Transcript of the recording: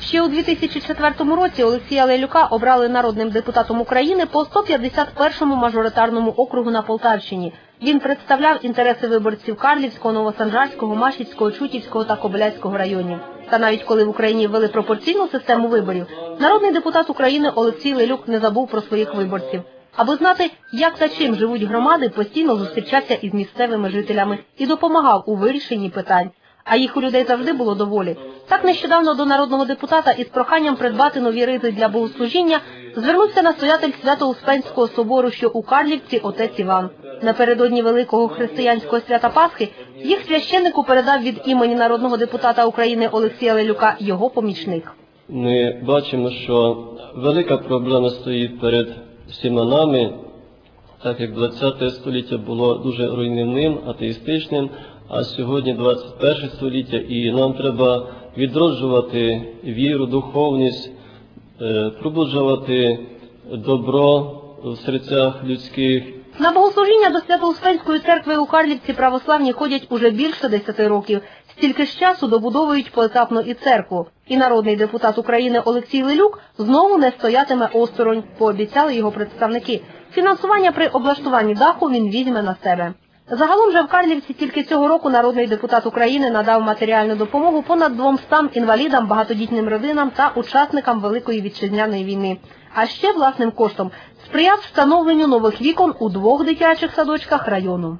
Ще у 2004 році Олексія Лелюка обрали народним депутатом України по 151-му мажоритарному округу на Полтавщині. Він представляв інтереси виборців Карлівського, Новосанжарського, Машівського, Чутівського та Кобиляцького районів. Та навіть коли в Україні ввели пропорційну систему виборів, народний депутат України Олексій Лелюк не забув про своїх виборців. Аби знати, як та чим живуть громади, постійно зустрічався із місцевими жителями і допомагав у вирішенні питань. А їх у людей завжди було доволі. Так нещодавно до народного депутата із проханням придбати нові ризи для богослужіння звернувся настоятель Свято-Успенського собору, що у Карлівці отець Іван. Напередодні великого християнського свята Пасхи їх священнику передав від імені народного депутата України Олексія Лелюка його помічник. Ми бачимо, що велика проблема стоїть перед всіма нами, так як 20 століття було дуже руйнівним, атеїстичним, а сьогодні 21 століття, і нам треба відроджувати віру, духовність, е, пробуджувати добро в серцях людських, На богослужіння до Свято-Успенської церкви у Карлівці православні ходять уже більше 10 років. Стільки ж часу добудовують поетапно і церкву. І народний депутат України Олексій Лелюк знову не стоятиме осторонь, пообіцяли його представники. Фінансування при облаштуванні даху він візьме на себе. Загалом же в Карлівці тільки цього року народний депутат України надав матеріальну допомогу понад 200 інвалідам, багатодітним родинам та учасникам Великої вітчизняної війни. А ще власним коштом сприяв встановленню нових вікон у двох дитячих садочках району.